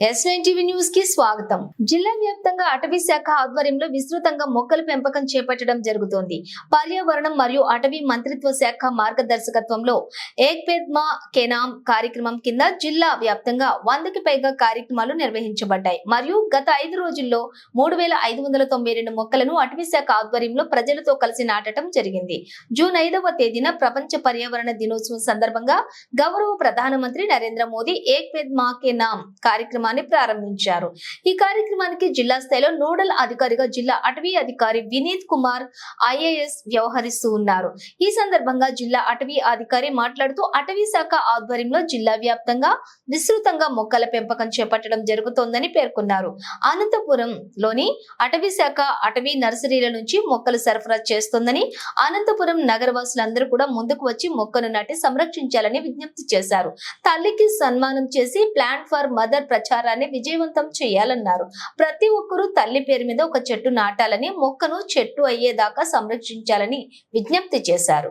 Yes TV న్యూస్కి స్వాగతం. జిల్లా వ్యాప్తంగా అటవీ శాఖ ఆధ్వర్యంలో విస్తృతంగా మొక్కల పెంపకం చేపట్టడం జరుగుతోంది. పర్యావరణం మరియు అటవీ మంత్రిత్వ శాఖ మార్గదర్శకత్వంలో ఏక్ పేడ్ కెనామ్ కార్యక్రమం కింద జిల్లా వ్యాప్తంగా వందకి పైగా కార్యక్రమాలు నిర్వహించబడ్డాయి. మరియు గత ఐదు రోజుల్లో మూడు వేల ఐదు వందల తొంభై రెండు మొక్కలను అటవీ శాఖ ఆధ్వర్యంలో ప్రజలతో కలిసి నాటడం జరిగింది. జూన్ ఐదవ తేదీన ప్రపంచ పర్యావరణ దినోత్సవం సందర్భంగా గౌరవ ప్రధానమంత్రి నరేంద్ర మోదీ ఏక్ పేడ్ మా కార్యక్రమాన్ని ప్రారంభించారు. ఈ కార్యక్రమానికి జిల్లా స్థాయిలో నోడల్ అధికారిగా జిల్లా అటవీ అధికారి వినీత్ కుమార్ ఐఏఎస్ వ్యవహరిస్తూ ఉన్నారు. ఈ సందర్భంగా జిల్లా అటవీ అధికారి మాట్లాడుతూ అటవీ శాఖ ఆధ్వర్యంలో జిల్లా వ్యాప్తంగా విస్తృతంగా మొక్కల పెంపకం చేపట్టడం జరుగుతోందని పేర్కొన్నారు. అనంతపురం లోని అటవీ శాఖ అటవీ నర్సరీల నుంచి మొక్కలు సరఫరా చేస్తోందని అనంతపురం నగరవాసులందరూ కూడా ముందుకు వచ్చి మొక్కను నాటి సంరక్షించాలని విజ్ఞప్తి చేశారు. తల్లికి సన్మానం చేసి ప్లాంట్ ఫర్ మదర్ ప్రచారాన్ని విజయవంతం చేయాలన్నారు. ప్రతి ఒక్కరూ తల్లి పేరు మీద ఒక చెట్టు నాటాలని మొక్కను చెట్టు అయ్యేదాకా సంరక్షించాలని విజ్ఞప్తి చేశారు.